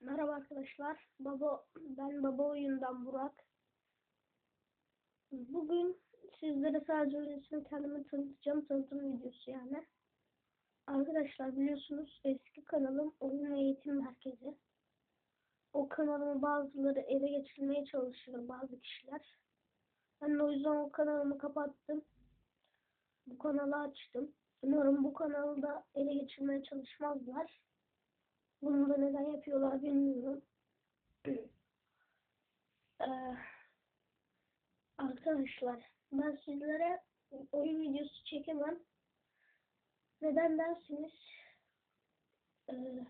Merhaba arkadaşlar. Baba ben Baba Oyundan Burak. Bugün sizlere sadece öylesine kendimi tanıtacağım. Tanıtım videosu yani. Arkadaşlar biliyorsunuz eski kanalım Oyun ve Eğitim Merkezi. O kanalımı bazıları ele geçirmeye çalışıyor bazı kişiler. Ben de o yüzden o kanalımı kapattım. Bu kanalı açtım. Umarım bu kanalı da ele geçirmeye çalışmazlar. Bunu da neden yapıyorlar bilmiyorum. Ee, arkadaşlar ben sizlere oyun videosu çekemem. Neden dersiniz? Ee,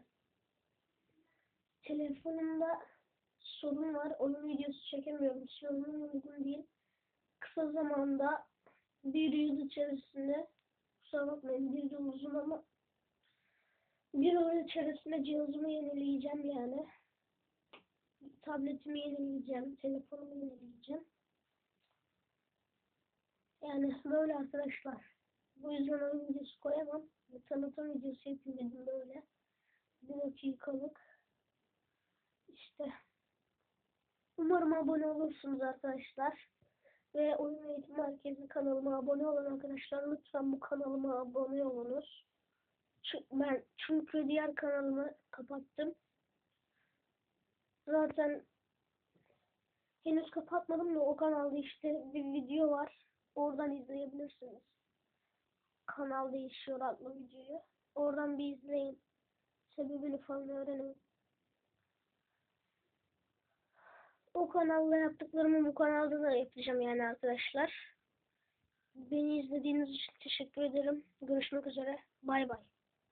telefonumda sorun var. Oyun videosu çekemiyorum. Sorunum uygun değil. Kısa zamanda bir yıl içerisinde kusura bakmayın bir yıl uzun ama bir yıl içerisinde cihazımı yenileyeceğim yani. Tabletimi yenileyeceğim, telefonumu yenileyeceğim. Yani böyle arkadaşlar. Bu yüzden oyun videosu koyamam. Tanıtım videosu yapayım böyle. Bir dakikalık. İşte. Umarım abone olursunuz arkadaşlar. Ve Oyun Eğitim Merkezi kanalıma abone olan arkadaşlar lütfen bu kanalıma abone olunuz. Ben çünkü diğer kanalımı kapattım. Zaten henüz kapatmadım da o kanalda işte bir video var. Oradan izleyebilirsiniz. Kanal değişiyor adlı videoyu. Oradan bir izleyin. Sebebini falan öğrenin. O kanalla yaptıklarımı bu kanalda da yapacağım yani arkadaşlar. Beni izlediğiniz için teşekkür ederim. Görüşmek üzere. Bay bay.